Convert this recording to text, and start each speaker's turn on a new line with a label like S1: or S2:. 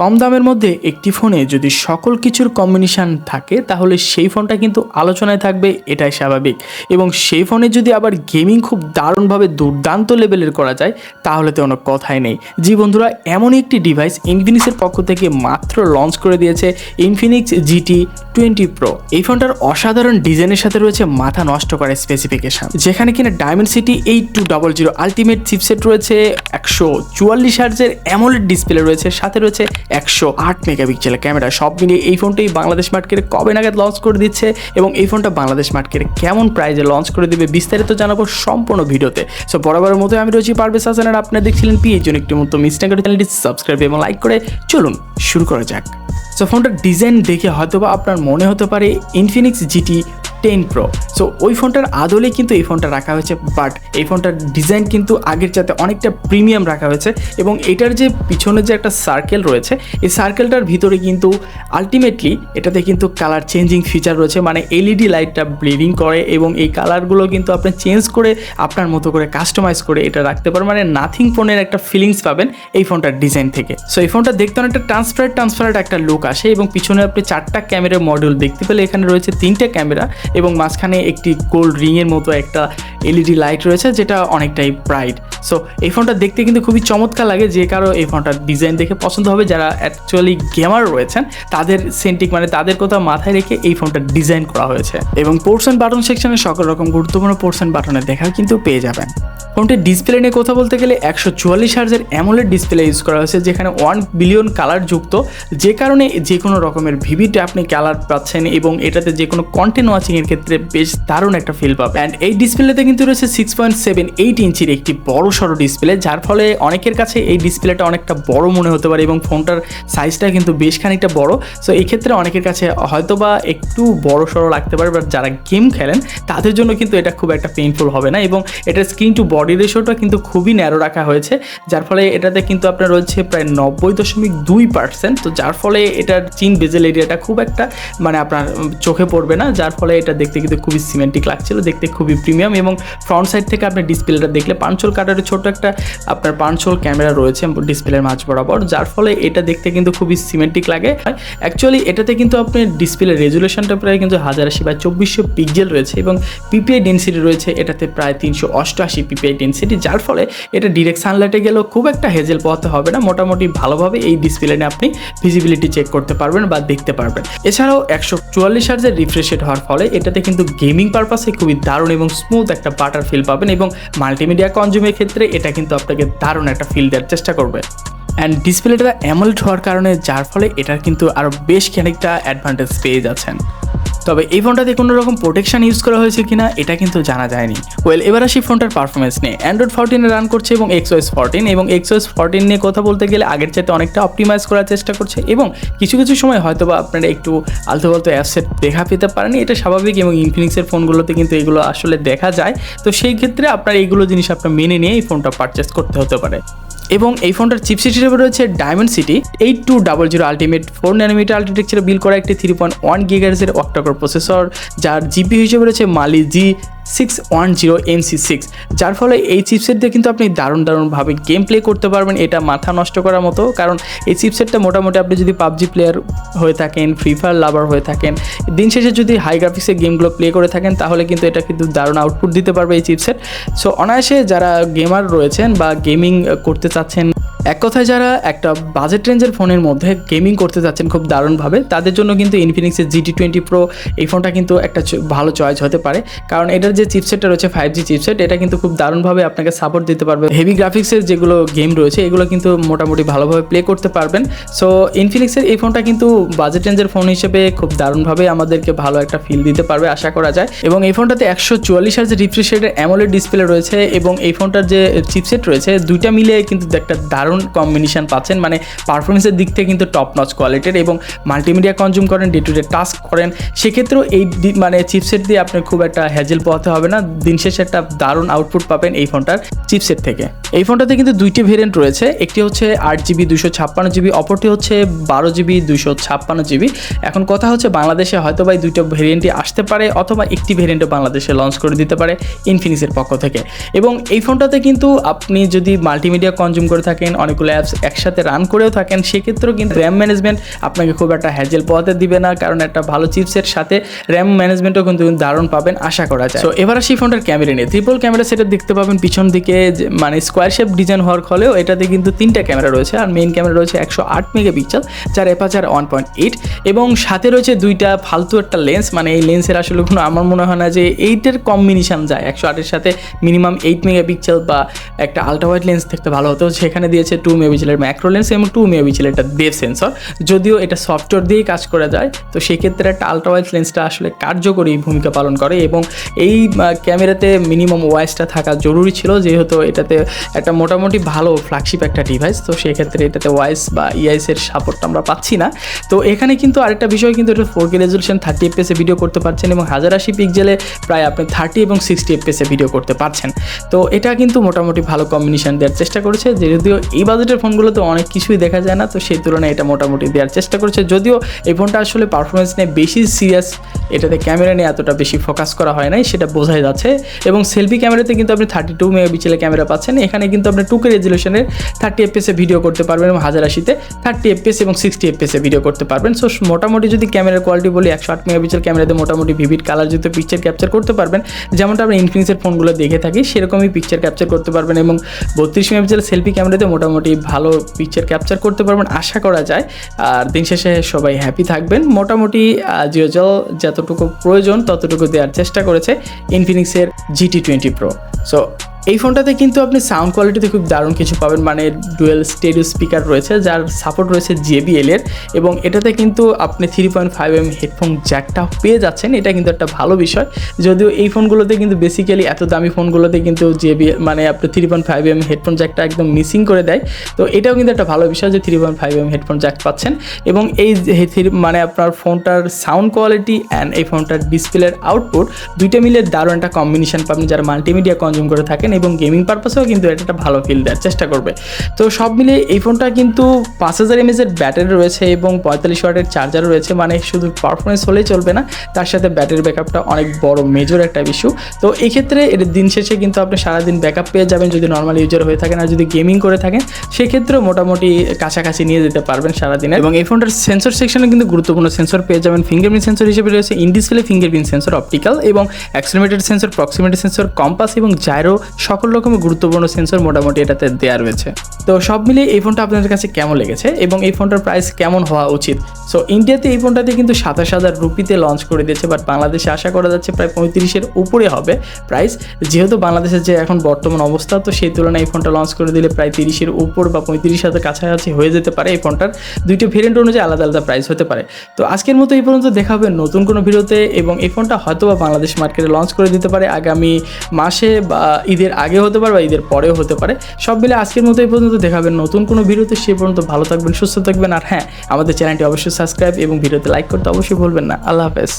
S1: কম দামের মধ্যে একটি ফোনে যদি সকল কিছুর কম্বিনেশান থাকে, তাহলে সেই ফোনটা কিন্তু আলোচনায় থাকবে, এটাই স্বাভাবিক। এবং সেই ফোনে যদি আবার গেমিং খুব দারুণভাবে দুর্দান্ত লেভেলের করা যায়, তাহলে তো কোনো কথাই নেই। জি বন্ধুরা, এমনই একটি ডিভাইস ইনফিনিক্সের পক্ষ থেকে মাত্র লঞ্চ করে দিয়েছে ইনফিনিক্স জিটি টোয়েন্টি প্রো এই ফোনটার অসাধারণ ডিজাইনের সাথে রয়েছে মাথা নষ্ট করা স্পেসিফিকেশন যেখানে কিনা Dimensity eight two double zero ultimate chipset রয়েছে একশো চুয়াল্লিশ হার্জের অ্যামোলেড ডিসপ্লে রয়েছে, সাথে রয়েছে একশো আট মেগাপিক্সেলের ক্যামেরা সব মিলিয়ে এই ফোনটি বাংলাদেশ মার্কেটে কবে নাগাদ লঞ্চ করে দিচ্ছে এবং এই ফোনটা বাংলাদেশ মার্কেটে কেমন প্রাইজে লঞ্চ করে দিবে বিস্তারিত জানাব সম্পূর্ণ ভিডিওতে। সো বরাবরের মতো আমি রয়েছি পারভেজ হাসান আর আপনারা দেখছিলেন পিএইচ জন্য একটি মতো মিস্টার করে চ্যানেলটি সাবস্ক্রাইব এবং লাইক করে চলুন, শুরু করা যাক। সো ফোনটার ডিজাইন দেখে হয়তোবা আপনার মনে হতে পারে Infinix GT ten pro. So ওই ফোনটার আদলে কিন্তু এই ফোনটা রাখা হয়েছে বাট এই ফোনটার ডিজাইন কিন্তু আগের চাতে অনেকটা প্রিমিয়াম রাখা হয়েছে এবং এটার যে পিছনে যে একটা সার্কেল রয়েছে, এই সার্কেলটার ভিতরে কিন্তু আলটিমেটলি এটাতে কিন্তু কালার চেঞ্জিং ফিচার রয়েছে মানে এলইডি লাইটটা ব্লিডিং করে এবং এই কালারগুলো কিন্তু আপনি চেঞ্জ করে আপনার মতো করে কাস্টমাইজ করে এটা রাখতে পারেন মানে নাথিং ফোনের একটা ফিলিংস পাবেন এই ফোনটার ডিজাইন থেকে। সো এই ফোনটা দেখতে অনেকটা ট্রান্সপারেন্ট ট্রান্সপারেন্ট একটা লুক আসে এবং পিছনে আপনি চারটা ক্যামেরা মডিউল দেখতে পেলে এখানে রয়েছে তিনটে ক্যামেরা এবং মাঝখানে একটি গোল্ড রিংয়ের মতো একটা এলইডি লাইট রয়েছে, যেটা অনেকটাই ব্রাইট সো এই ফোনটা দেখতে কিন্তু খুবই চমৎকার লাগে, যে কারও এই ফোনটার ডিজাইন দেখে পছন্দ হবে। যারা অ্যাকচুয়ালি গেমার রয়েছেন, তাদের সেন্টিক মানে তাদের কথা মাথায় রেখে এই ফোনটা ডিজাইন করা হয়েছে। এবং পোর্শন বাটন সেকশনে সকল রকম গুরুত্বপূর্ণ পোর্শন বাটনে দেখা কিন্তু পেয়ে যাবেন। ফোনটির ডিসপ্লে নিয়ে কথা বলতে গেলে একশো চুয়াল্লিশ হার্জের অ্যামোলেড ডিসপ্লে ইউজ করা হয়েছে, যেখানে ওয়ান বিলিয়ন কালার যুক্ত। যে কারণে যে কোনো রকমের ভিভিতে আপনি কালার পাচ্ছেন এবং এটাতে যে কোনো কন্টেন্ট ওয়াচিংয়ের ক্ষেত্রে বেশ দারুণ একটা ফিল পাবে। অ্যান্ড এই ডিসপ্লেতে কিন্তু রয়েছে সিক্স পয়েন্ট সেভেন এইট ইঞ্চির একটি বড় সড়ো ডিসপ্লে যার ফলে অনেকের কাছে এই ডিসপ্লেটা অনেকটা বড় মনে হতে পারে এবং ফোনটার সাইজটা কিন্তু বেশ খানিকটা বড়। সো এই ক্ষেত্রে অনেকের কাছে হয়তো বা একটু বড় সড়ো লাগতে পারে বাট যারা গেম খেলেন, তাদের জন্য কিন্তু এটা খুব একটা পেইনফুল হবে না এবং এটার স্ক্রিন টু বডি রেশিওটা কিন্তু খুবই ন্যারো রাখা হয়েছে, যার ফলে এটাতে কিন্তু আপনার রয়েছে প্রায় নব্বই দশমিক দুই পার্সেন্ট তো যার ফলে এটার চিন বেজেল এরিয়াটা খুব একটা মানে আপনার চোখে পড়বে না, যার ফলে এটা দেখতে কিন্তু খুবই সিমেন্টিক লাগছিল, দেখতে খুবই প্রিমিয়াম এবং ফ্রন্ট সাইড থেকে আপনি ডিসপ্লেটা দেখলে পাঞ্চল কাটারের ছোট একটা আপনার পাঞ্চল ক্যামেরা রয়েছে ডিসপ্লের মাঝ বরাবর, যার ফলে এটা দেখতে কিন্তু খুবই সিমেন্টিক লাগে। অ্যাকচুয়ালি এটাতে কিন্তু আপনি ডিসপ্লে রেজুলেশনটা প্রায় কিন্তু হাজার আশি বা চব্বিশশো পিক্সেল রয়েছে এবং পিপিআই ডেন্সিটি রয়েছে এটাতে প্রায় তিনশো অষ্টআশি পিপিআই ডেন্সিটি যার ফলে এটা ডিরেক্ট সানলাইটে গেলেও খুব একটা হেজেল পোহাতে হবে না, মোটামুটি ভালোভাবে এই ডিসপ্লে নিয়ে আপনি ভিজিবিলিটি চেক করতে পারবেন বা দেখতে পারবেন। এছাড়াও একশো চুয়াল্লিশ হার্জের রিফ্রেশ রেট হওয়ার ফলে এটাতে কিন্তু গেমিং পারপাসে খুবই দারুণ এবং স্মুথ একটা বাটার ফিল পাবেন এবং মাল্টিমিডিয়া কনজিউমের ক্ষেত্রে এটা কিন্তু আপনাকে দারুণ একটা ফিল দেওয়ার চেষ্টা করবে। অ্যান্ড ডিসপ্লেটা অ্যামোলেড হওয়ার কারণে, যার ফলে এটার কিন্তু আরও বেশ খানিকটা অ্যাডভান্টেজ পেয়ে যাচ্ছেন। তবে এই ফোনটাতে কোনো রকম প্রোটেকশন ইউজ করা হয়েছে কিনা, এটা কিন্তু জানা যায়নি। ওয়েল এবার আসি ফোনটার পারফরমেন্স নিয়ে। অ্যান্ড্রয়েড ফোরটিনে রান করছে এবং এক্সওএস ফোরটিন এবং এক্সওএস ফোরটিন নিয়ে কথা বলতে গেলে আগের চাইতে অনেকটা অপটিমাইজ করার চেষ্টা করছে, এবং কিছু কিছু সময় হয়তো বা আপনারা একটু আলতো ফালতো অ্যাপসেট দেখা পেতে পারেন। এটা স্বাভাবিক, এবং ইনফিনিক্সের ফোনগুলোতে কিন্তু এগুলো আসলে দেখা যায়। তো সেই ক্ষেত্রে আপনার এইগুলো জিনিস আপনার মেনে নিয়ে এই ফোনটা পারচেস করতে হতে পারে। এবং এই ফোনটার চিপসেট হিসেবে রয়েছে Dimensity eight two double zero ultimate four nanometer আর্কিটেকচারে বিল করা একটি থ্রি পয়েন্ট ওয়ান গিগার্সের অক্টাকর প্রসেসর যার জিপি হিসেবে রয়েছে Mali G six one zero MC six যার ফলে এই চিপসেট দিয়ে কিন্তু আপনি দারুণ দারুণভাবে গেম প্লে করতে পারবেন, এটা মাথা নষ্ট করার মতো। কারণ এই চিপসেটটা মোটামুটি আপনি যদি পাবজি প্লেয়ার হয়ে থাকেন ফ্রি ফায়ার লাভার হয়ে থাকেন, দিন শেষে যদি হাই গ্রাফিক্সের গেমগুলো প্লে করে থাকেন, তাহলে কিন্তু এটা কিন্তু দারুণ আউটপুট দিতে পারবে এই চিপসেট সো অনায়াসে যারা গেমার রয়েছেন বা গেমিং করতে চাচ্ছেন এক কথায় যারা একটা বাজেট রেঞ্জের ফোনের মধ্যে গেমিং করতে যাচ্ছেন খুব দারুণভাবে, তাদের জন্য কিন্তু ইনফিনিক্সের জিটি টোয়েন্টি প্রো এই ফোনটা কিন্তু একটা ভালো চয়েস হতে পারে। কারণ এটার যে চিপসেটটা রয়েছে ফাইভ জি চিপসেট এটা কিন্তু খুব দারুণভাবে আপনাকে সাপোর্ট দিতে পারবে। হেভি গ্রাফিক্সের যেগুলো গেম রয়েছে, এগুলো কিন্তু মোটামুটি ভালোভাবে প্লে করতে পারবেন। সো ইনফিনিক্সের এই ফোনটা কিন্তু বাজেট রেঞ্জের ফোন হিসেবে খুব দারুণভাবে আমাদেরকে ভালো একটা ফিল দিতে পারবে, আশা করা যায়। এবং এই ফোনটাতে একশো চুয়াল্লিশ হাজার রিফ্রেশ রেটের অ্যামোলেড ডিসপ্লে রয়েছে এবং এই ফোনটার যে চিপসেট রয়েছে, দুইটা মিলে কিন্তু একটা দারুণ কম্বিনেশন পাচ্ছেন মানে পারফরমেন্সের দিক থেকে কিন্তু টপ নচ কোয়ালিটির এবং মাল্টিমিডিয়া কনজিউম করেন ডে টু ডে টাস্ক করেন। সেক্ষেত্রেও এই মানে চিপসেট দিয়ে আপনার খুব একটা হ্যাজেল পোহাতে হবে না। দিন শেষে একটা দারুণ আউটপুট পাবেন এই ফোনটার চিপসেট থেকে। এই ফোনটাতে কিন্তু দুইটি ভেরিয়েন্ট রয়েছে। একটি হচ্ছে আট জিবি দুশো ছাপ্পান্ন জিবি অপরটি হচ্ছে বারো জিবি দুশো ছাপ্পান্ন জিবি এখন কথা হচ্ছে বাংলাদেশে হয়তো বা এই দুইটা ভেরিয়েন্টই আসতে পারে অথবা একটি ভেরিয়েন্টও বাংলাদেশে লঞ্চ করে দিতে পারে ইনফিনিক্সের পক্ষ থেকে। এবং এই ফোনটাতে কিন্তু আপনি যদি মাল্টিমিডিয়া কনজিউম করে থাকেন অনেকগুলো অ্যাপস একসাথে রান করেও থাকেন, সেক্ষেত্রেও কিন্তু র্যাম ম্যানেজমেন্ট আপনাকে খুব একটা হ্যাজেল পোয়াতে দিবে না, কারণ একটা ভালো চিপসের সাথে র্যাম ম্যানেজমেন্টও কিন্তু দারুণ পাবেন, আশা করা যায়। তো এবার আসি ফোনটার ক্যামেরা নিয়ে। ট্রিপল ক্যামেরা সেটা দেখতে পাবেন, পিছন দিকে মানে স্কোয়ার শেপ ডিজাইন হওয়ার ফলেও এটাতে কিন্তু তিনটা ক্যামেরা রয়েছে, আর মেইন ক্যামেরা রয়েছে একশো আট মেগাপিক্সেল যার এপাচার ওয়ান পয়েন্ট এইট এবং সাথে রয়েছে দুইটা ফালতু একটা লেন্স মানে এই লেন্সের আসলে কোনো, আমার মনে হয় না যে এইটের কম্বিনেশন যায়। একশো আটের সাথে মিনিমাম এইট মেগাপিক্সেল বা একটা আলট্রা ওয়াইড লেন্স দেখতে ভালো হতো, সেখানে দিয়েছে টু মেগাপিক্সেলের ম্যাক্রো লেন্স এবং টু মেগাপিক্সেলের একটা ডেপ সেন্সর যদিও এটা সফটওয়্যার দিয়েই কাজ করা যায়, তো সেক্ষেত্রে একটা আলট্রাওয়াইজ লেন্সটা আসলে কার্যকরী ভূমিকা পালন করে এবং এই ক্যামেরাতে মিনিমাম ওয়াইসটা থাকা জরুরি ছিল, যেহেতু এটাতে একটা মোটামুটি ভালো ফ্ল্যাগশিপ একটা ডিভাইস তো সেক্ষেত্রে এটাতে ওয়াইস বা ইআইসের সাপোর্টটা আমরা পাচ্ছি না। তো এখানে কিন্তু আরেকটা বিষয় কিন্তু এটা ফোর কে রেজলিউশন থার্টি এফপিএসে ভিডিও করতে পারছেন এবং হাজার আশি পিক্সেলে প্রায় আপনি থার্টি এবং সিক্সটি এফপিএসে ভিডিও করতে পারছেন। তো এটা কিন্তু মোটামুটি ভালো কম্বিনেশন দেওয়ার চেষ্টা করেছে, যদিও এই বাজেটের ফোনগুলোতে অনেক কিছুই দেখা যায় না, তো সেই তুলনায় এটা মোটামুটি দেওয়ার চেষ্টা করছে। যদিও এই ফোনটা আসলে পারফরমেন্স নিয়ে বেশি সিরিয়াস এটাতে ক্যামেরা নিয়ে এতটা বেশি ফোকাস করা হয় নাই, সেটা বোঝাই যাচ্ছে। এবং সেলফি ক্যামেরাতে কিন্তু আপনি থার্টি টু মেগাপিক্সেলের ক্যামেরা পাচ্ছেন, এখানে কিন্তু আপনি টুকে রেজলিউশনের থার্টি এফপিএসে ভিডিও করতে পারবেন এবং হাজার আশিতে থার্টি এফপিএস এবং সিক্সটি এফপিএসে ভিডিও করতে পারবেন। সো মোটামুটি যদি ক্যামেরার কোয়ালিটি বলি, একশো আট মেগাপিক্সেল ক্যামেরাতে মোটামুটি ভিভিড কালারযুক্ত পিকচার ক্যাপচার করতে পারবেন। যেমনটা আমরা ইনফিনিক্সের ফোনগুলো দেখে থাকি, সেরকমই পিকচার ক্যাপচার করতে পারবেন এবং বত্রিশ মেগাপিক্সেল সেলফি ক্যামেরাতে মোটামুটি ভালো পিকচার ক্যাপচার করতে পারবেন, আশা করা যায়। আর দিন শেষে সবাই হ্যাপি থাকবেন। মোটামুটি জিও জল যতটুকু প্রয়োজন, ততটুকু দেওয়ার চেষ্টা করেছে ইনফিনিক্সের জিটি টোয়েন্টি প্রো সো এই ফোনটাতে কিন্তু আপনি সাউন্ড কোয়ালিটিতে খুব দারুণ কিছু পাবেন। মানে ডুয়েল স্টেডিও স্পিকার রয়েছে, যার সাপোর্ট রয়েছে জেবিএল এর এবং এটাতে কিন্তু আপনি three point five M headphone জ্যাকটা পেয়ে যাচ্ছেন। এটা কিন্তু একটা ভালো বিষয়। যদিও এই ফোনগুলোতে কিন্তু বেসিক্যালি এত দামি ফোনগুলোতে কিন্তু জেবিএল মানে আপনি three point five M headphone জ্যাকটা একদম মিসিং করে দেয়। তো এটাও কিন্তু একটা ভালো বিষয় যে three point five M headphone jack পাচ্ছেন এবং এই মানে আপনার ফোনটার সাউন্ড কোয়ালিটি অ্যান্ড এই ফোনটার ডিসপ্লের আউটপুট দুইটা মিলে দারুণ একটা কম্বিনেশন পাবেন। যারা মাল্টিমিডিয়া কনজিউম করে থাকেন এবং গেমিং পারপাসেও কিন্তু এটা একটা ভালো ফিল দেওয়ার চেষ্টা করবে। তো সব মিলিয়ে এই ফোনটা কিন্তু পাঁচ হাজার এমএসের ব্যাটারি রয়েছে এবং পঁয়তাল্লিশ ওয়াটের চার্জার রয়েছে। মানে শুধু পারফরমেন্স হলেই চলবে না, তার সাথে ব্যাটারি ব্যাকআপটা অনেক বড় মেজর একটা ইস্যু তো এই ক্ষেত্রে এর দিন শেষে কিন্তু আপনি সারাদিন ব্যাকআপ পেয়ে যাবেন যদি নর্মাল ইউজার হয়ে থাকেন আর যদি গেমিং করে থাকেন, সেক্ষেত্রেও মোটামুটি কাছাকাছি নিয়ে যেতে পারবেন সারাদিনে এবং এই ফোনটার সেন্সর সেকশনে কিন্তু গুরুত্বপূর্ণ সেন্সর পেয়ে যাবেন। ফিঙ্গারপ্রিন্ট সেন্সর হিসেবে রয়েছে in display fingerprint sensor optical এবং accelerometer sensor proximity sensor compass এবং জাইরো সকল রকমের গুরুত্বপূর্ণ সেন্সর মোটামুটি এটাতে দেওয়া রয়েছে। তো সব মিলিয়ে এই ফোনটা আপনাদের কাছে কেমন লেগেছে এবং এই ফোনটার প্রাইস কেমন হওয়া উচিত? সো ইন্ডিয়াতে এই ফোনটাতে কিন্তু সাতাশ হাজার রুপিতে লঞ্চ করে দিয়েছে বাট বাংলাদেশে আশা করা যাচ্ছে প্রায় পঁয়ত্রিশের উপরে হবে প্রাইস যেহেতু বাংলাদেশের যে এখন বর্তমান অবস্থা, তো সেই তুলনায় এই ফোনটা লঞ্চ করে দিলে প্রায় তিরিশের উপর বা পঁয়ত্রিশ হাজার কাছাকাছি হয়ে যেতে পারে এই ফোনটার। দুইটা ভেরিয়েন্ট অনুযায়ী আলাদা আলাদা প্রাইস হতে পারে। তো আজকের মতো এই পর্যন্ত দেখা হবে নতুন কোনো ভিডিওতে এবং এই ফোনটা হয়তো বা বাংলাদেশ মার্কেটে লঞ্চ করে দিতে পারে আগামী মাসে বা ঈদের আগে হতে পারে বা ঈদের পরেও হতে পারে। সব মিলে আজকের মতো এই পর্যন্ত। দেখাবেন নতুন কোনো ভিডিওতে। সে পর্যন্ত ভালো থাকবেন, সুস্থ থাকবেন। আর হ্যাঁ আমাদের চ্যানেলটি অবশ্যই সাবস্ক্রাইব এবং ভিডিওতে লাইক করতে অবশ্যই ভুলবেন না। আল্লাহ হাফেজ।